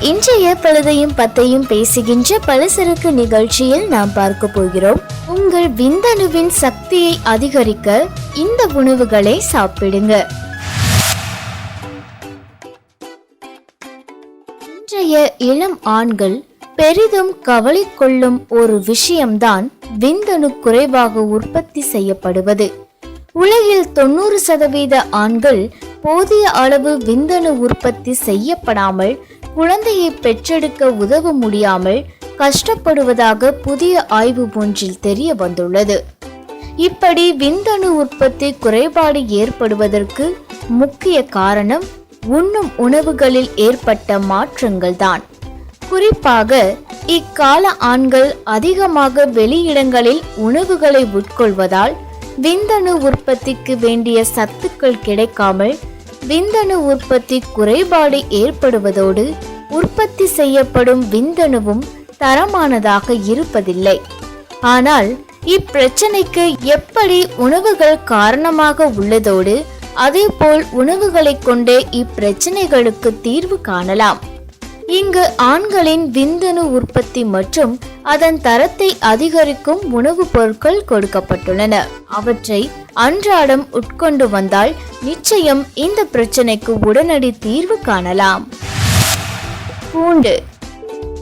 இன்றைய பழுதையும் பத்தையும் பேசுகின்ற பலசரக்கு நிகழ்ச்சியில் நாம் பார்க்க போகிறோம். உங்கள் விந்தணுவின் சக்தியை அதிகரிக்க இந்த உணவுகளை சாப்பிடுங்க. இன்றைய இளம் ஆண்கள் பெரிதும் கவலை கொள்ளும் ஒரு விஷயம்தான் விந்தணு குறைவாக உற்பத்தி செய்யப்படுவது. உலகில் தொண்ணூறு சதவீத ஆண்கள் போதிய அளவு விந்தணு உற்பத்தி செய்யப்படாமல் குழந்தையை பெற்றெடுக்க உதவ முடியாமல் கஷ்டப்படுவதாக புதிய ஆய்வு ஒன்றில் தெரிய வந்துள்ளது. இப்படி விந்தணு உற்பத்தி குறைபாடு ஏற்படுவதற்கு முக்கிய காரணம் உண்ணும் உணவுகளில் ஏற்பட்ட மாற்றங்கள்தான். குறிப்பாக இக்கால ஆண்கள் அதிகமாக வெளியிடங்களில் உணவுகளை உட்கொள்வதால் விந்தணு உற்பத்திக்கு வேண்டிய சத்துக்கள் கிடைக்காமல் விந்தணு உற்பத்தி குறைபாடு ஏற்படுவதோடு உற்பத்தி செய்யப்படும் விந்தணுவும் தரமானதாக இருப்பதில்லை. ஆனால் இப்பிரச்சனைக்கு எப்படி உணவுகள் காரணமாக உள்ளதோடு அதேபோல் உணவுகளைக் கொண்டே இப்பிரச்சனைகளுக்கு தீர்வு காணலாம். இங்கு ஆண்களின் விந்தணு உற்பத்தி மற்றும் அதன் தரத்தை அதிகரிக்கும் உணவுப் பொருட்கள் கொடுக்கப்பட்டுள்ளன. அவற்றை அன்றாடம் உட்கொண்டு வந்தால் நிச்சயம் இந்த பிரச்சனைக்கு உடனடி தீர்வு காணலாம். பூண்டு.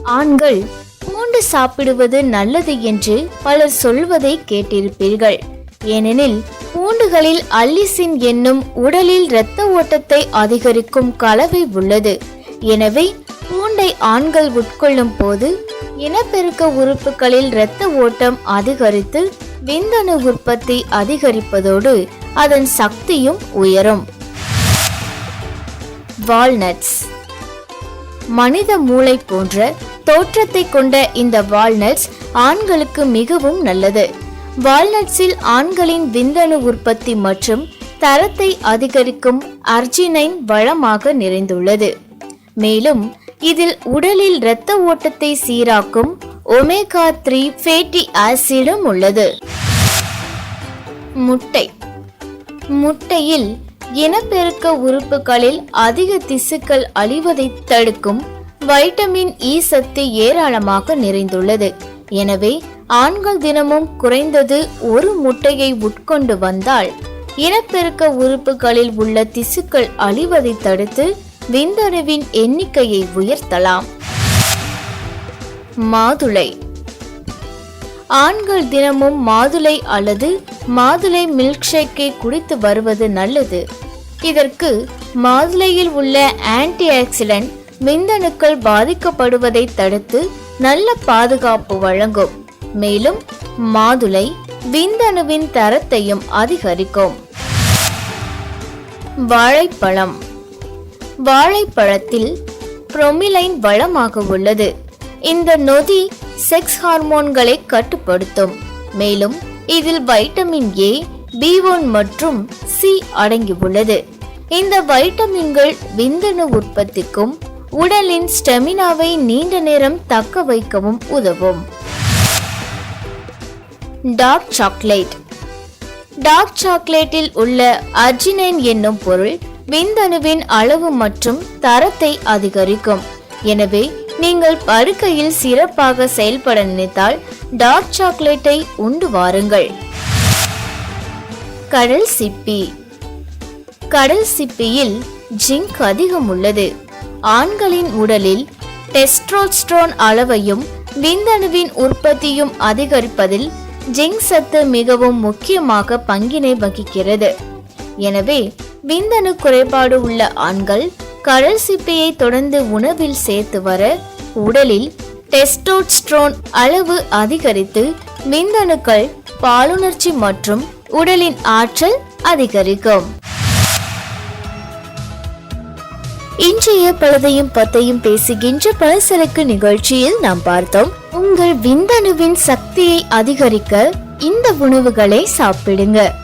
ஆண்கள் பூண்டு சாப்பிடுவது நல்லது என்று பலர் சொல்வதை கேட்டிருப்பீர்கள். ஏனெனில் பூண்டுகளில் அல்லிசின் என்னும் உடலில் இரத்த ஓட்டத்தை அதிகரிக்கும் கலவை உள்ளது. எனவே பூண்டை ஆண்கள் உட்கொள்ளும் போது இனப்பெருக்க உறுப்புகளில் இரத்த ஓட்டம் அதிகரித்து விந்தணு உற்பத்தி அதிகரிப்பதோடு அதன் சக்தியும் உயரும். வால்நட்ஸ். மனித மூளை போன்ற தோற்றத்தை கொண்ட இந்த வால்நட்ஸ் ஆண்களுக்கு மிகவும் நல்லது. வால்நட்ஸில் ஆண்களின் விந்தணு உற்பத்தி மற்றும் தரத்தை அதிகரிக்கும் அர்ஜினைன் வளமாக நிறைந்துள்ளது. மேலும் இதில் உடலில் இரத்த ஓட்டத்தை சீராக்கும் ஒமேகா த்ரீ ஃபேட்டி ஆசிடும் உள்ளது. முட்டை. முட்டையில் இனப்பெருக்க உறுப்புகளில் அதிக திசுக்கள் அழிவதை தடுக்கும் வைட்டமின் இ சத்து ஏராளமாக நிறைந்துள்ளது. எனவே ஆண்கள் தினமும் குறைந்தது ஒரு முட்டையை உட்கொண்டு வந்தால் இனப்பெருக்க உறுப்புகளில் உள்ள திசுக்கள் அழிவதை தடுத்து விந்தணுவின் எண்ணிக்கையை உயர்த்தலாம். மாதுளை. ஆண்கள் தினமும் மாதுளை அல்லது மாதுளை மில்க் ஷேக்கை குடித்து வருவது நல்லது. இதற்கு மாதுளையில் உள்ள ஆன்டி ஆக்சிடென்ட் விந்தணுக்கள் பாதிக்கப்படுவதை தடுத்து நல்ல பாதுகாப்பு வழங்கும். மேலும் மாதுளை விந்தணுவின் தரத்தையும் அதிகரிக்கும். வாழைப்பழம். வாழைப்பழத்தில் புரோமிலைன் வளமாக உள்ளது. இந்த நொதி செக்ஸ் ஹார்மோன்களை கட்டுப்படுத்தும். மேலும் இதில் வைட்டமின் ஏ பி ஒன் மற்றும் சி அடங்கியுள்ளது. இந்த வைட்டமின்கள் விந்தணு உற்பத்திக்கும் உடலின் ஸ்டெமினாவை நீண்ட நேரம் தக்க வைக்கவும் உதவும். டார்க் சாக்லேட் டார்க் சாக்லேட்டில் உள்ள அர்ஜினைன் என்னும் பொருள் விந்தணுவின் அளவு மற்றும் தரத்தை அதிகரிக்கும். எனவே நீங்கள் படுக்கையில் சிறப்பாக செயல்பட நினைத்தால் டார்க் சாக்லேட்டை உண்டு வாருங்கள். கடல் சிப்பி. கடல் சிப்பியில் ஜிங்க் அதிகம் உள்ளது. ஆண்களின் உடலில் டெஸ்ட்ரோஸ்ட்ரோன் அளவையும் விந்தணுவின் உற்பத்தியும் அதிகரிப்பதில் ஜிங்க் சத்து மிகவும் முக்கியமாக பங்கினை வகிக்கிறது. எனவே விந்தணு குறைபாடு உள்ள ஆண்கள் கடல் சிப்பியை தொடர்ந்து உணவில் சேர்த்து வர உடலில் டெஸ்டோஸ்ட்ரோன் அளவு அதிகரித்து விந்தணுக்கள் பாலுணர்ச்சி மற்றும் உடலின் ஆற்றல் அதிகரிக்கும். இன்றைய பழுதையும் பத்தையும் பேசுகின்ற பழசரக்கு நிகழ்ச்சியில் நாம் பார்த்தோம். உங்கள் விந்தணுவின் சக்தியை அதிகரிக்க இந்த உணவுகளை சாப்பிடுங்க.